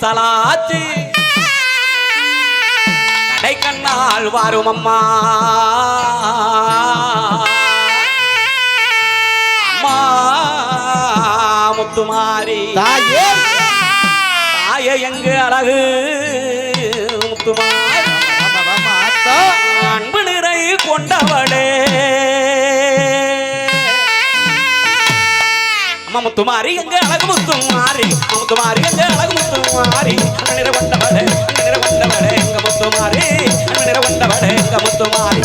சலாச்சு. கடை கண்ணால் வாரும் அம்மா. அம்மா முத்துமாரி. தாயே. தாயே எங்கு அழகு? முத்துமாரி எங்க அழகு முத்துமாரி முத்துமாரி எங்க அழகு முத்துமாரி அண்ணனிற வந்தவளே அண்ணனிற வந்தவளே எங்க முத்துமாரி அண்ணனிற வந்தவளே எங்க முத்துமாரி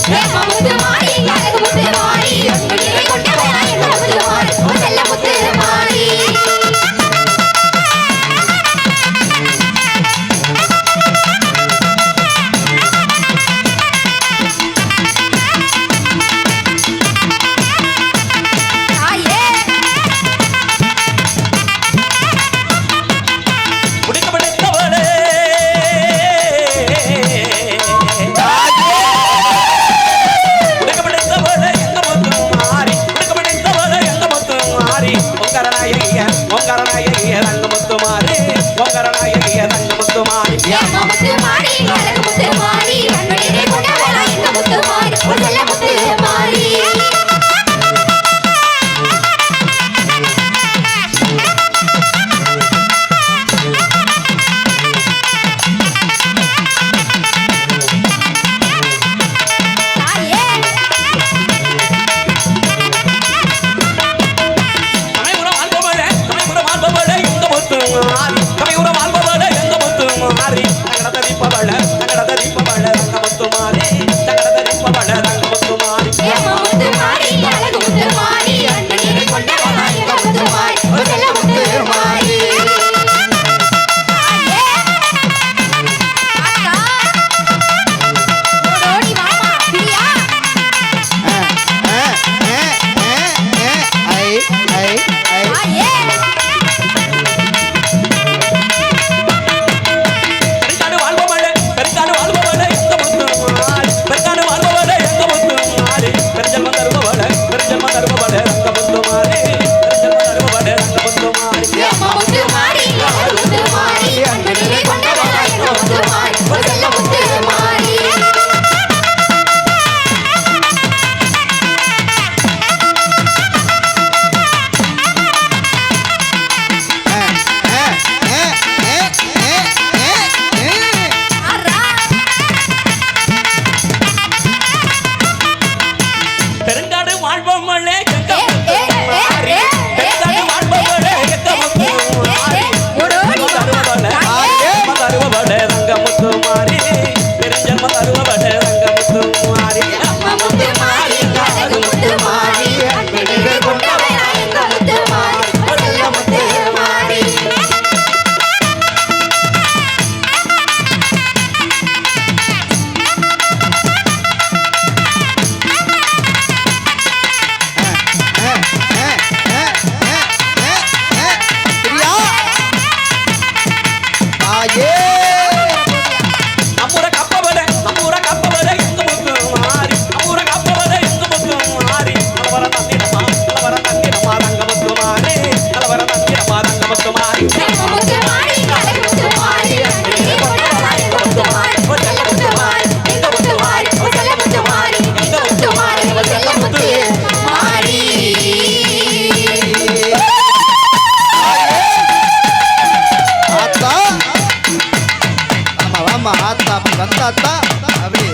அப்படி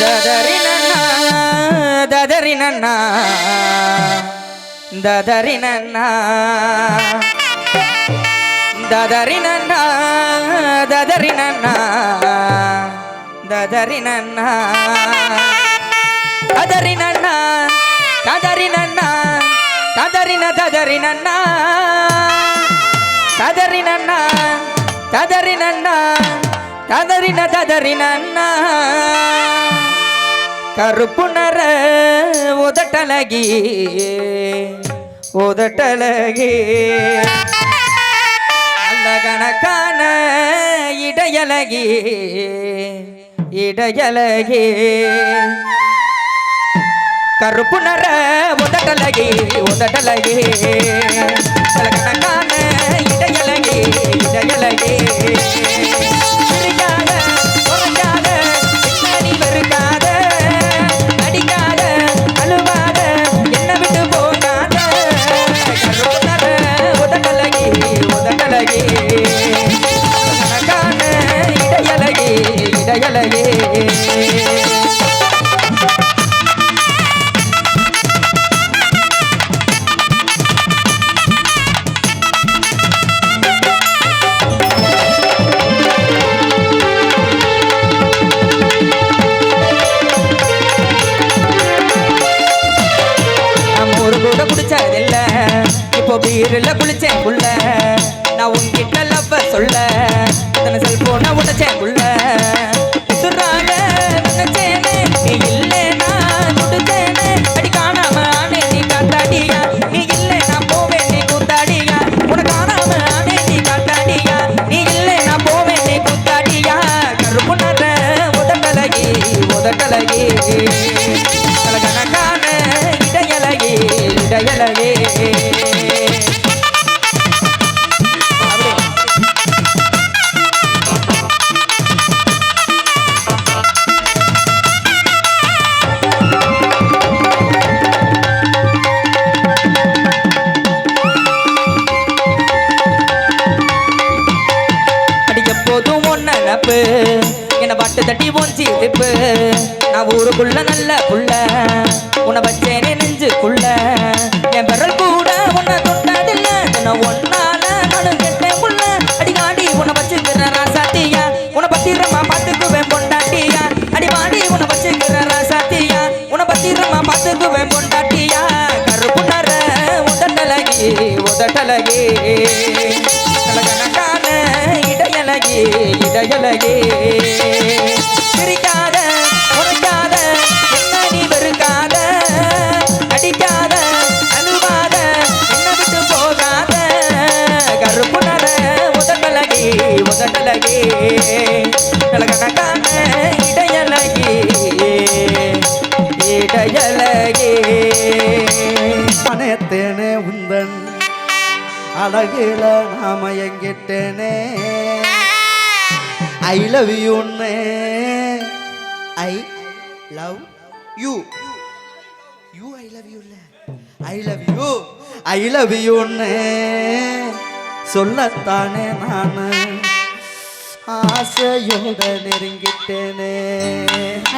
ததறினா ததறினா ததறினா ததறினா ದದರಿನನ್ನ ದದರಿನನ್ನ ದದರಿನನ್ನ ದದರಿನ ದದರಿನನ್ನ ದದರಿನನ್ನ ದದರಿನನ್ನ ததறின ததறின கருப்புணர உதட்டலகி உதட்டலகி கணக்கான இடையலகி இடையலகி கருப்பு நர உதட்டலகி உதட்டலகி கணக்கான இடையலகி இடையலகி இப்போ பீரில் குளிச்சேன். ஒன்ன என்னை பட்டு தட்டி போஞ்சி திப்பு நான் ஊருக்குள்ள நல்ல புள்ள. உன்னை வச்சேனே நெஞ்சுக்குள்ள. என் விரல் கூட உன்னை உலகே. சிரிக்காத உரைக்காத என்ன நீ வெறுக்காத? அடிக்காத அழுவாத என்ன விட்டு போகாத? கருப்பு நர உதட்டலகி உதட்டலகி கலகலகான இடையலகி இடையலகி அனைத்தேனே உந்தன் அழகில நாம எங்கிட்டேனே? ஐ லவ் யூன்னு I love you you I love you இல்ல I love you I love யூன்னு சொல்லத்தானே நான். ஆசையோட நெருங்கிட்டேனே.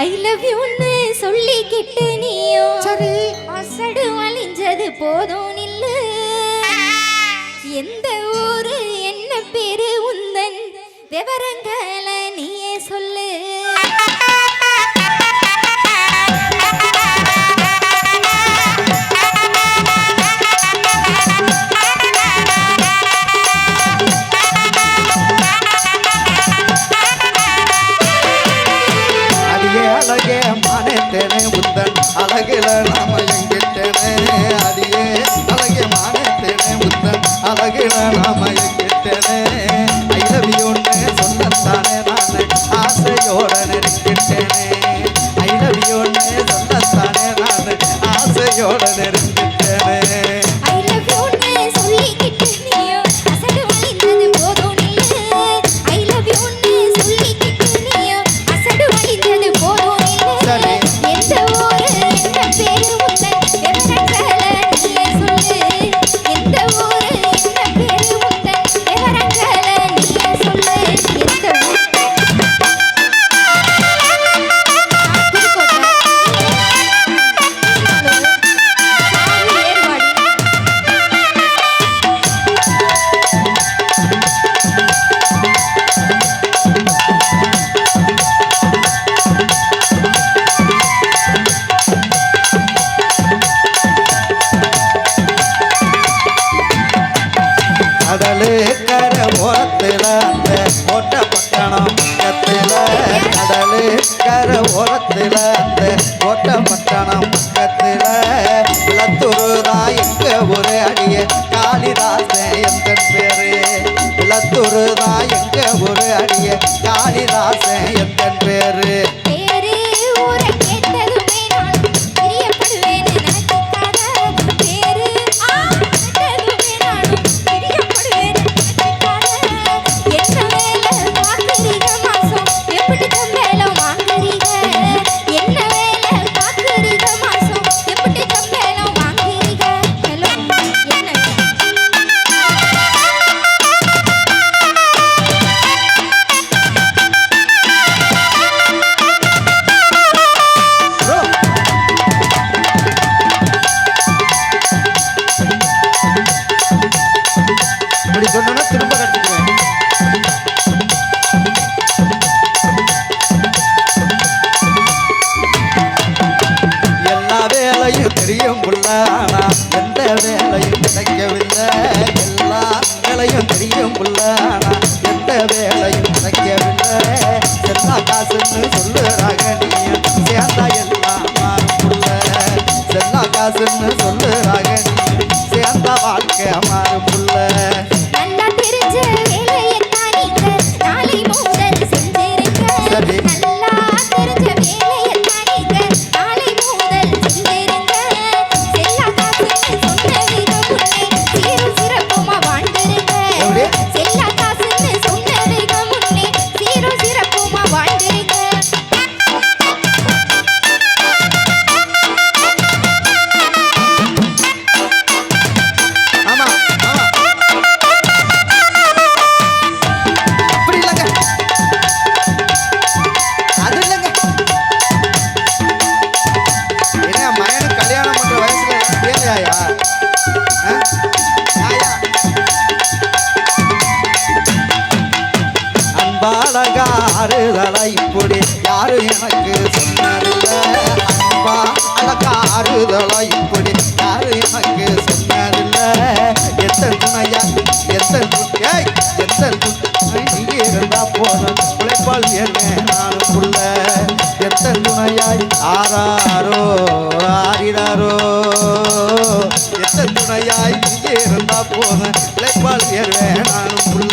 ஐ லவ் யூன்னு சொல்லிக்கிட்டு நீயோ. சரி. அசடு வலிஞ்சது போதும் நில்லு எந்த ஊரு என்ன பேரு உந்தன் விவரங்களை நீயே சொல்லு. கர ஓரத்துல அந்த ஓட்ட பட்டணம் காசுன்னு சொல்ல பாலகாறுதலை இப்படி யாரு எனக்கு சொன்னதில்லை பாலகாறுதலை இப்படி யாரு எனக்கு சொன்னதில்லை எத்தனையா எத்தன் ஏய் எத்தன் நீ இருந்தா போதும். உழைப்பால் என்ன நானும் புள்ள? எத்தன் துணையாய் ஆறாரோ ஆறிடாரோ எத்தன் துணையாய் இருந்தா போதும். உழைப்பால் ஏறுவேன் நானும் புள்ள?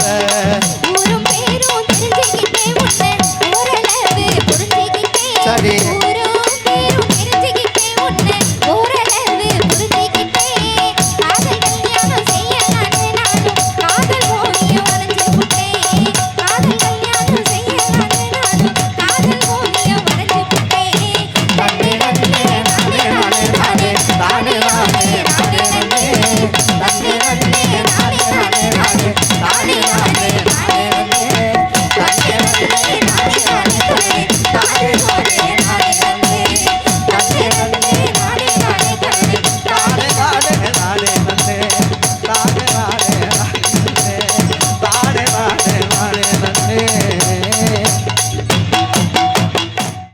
জানে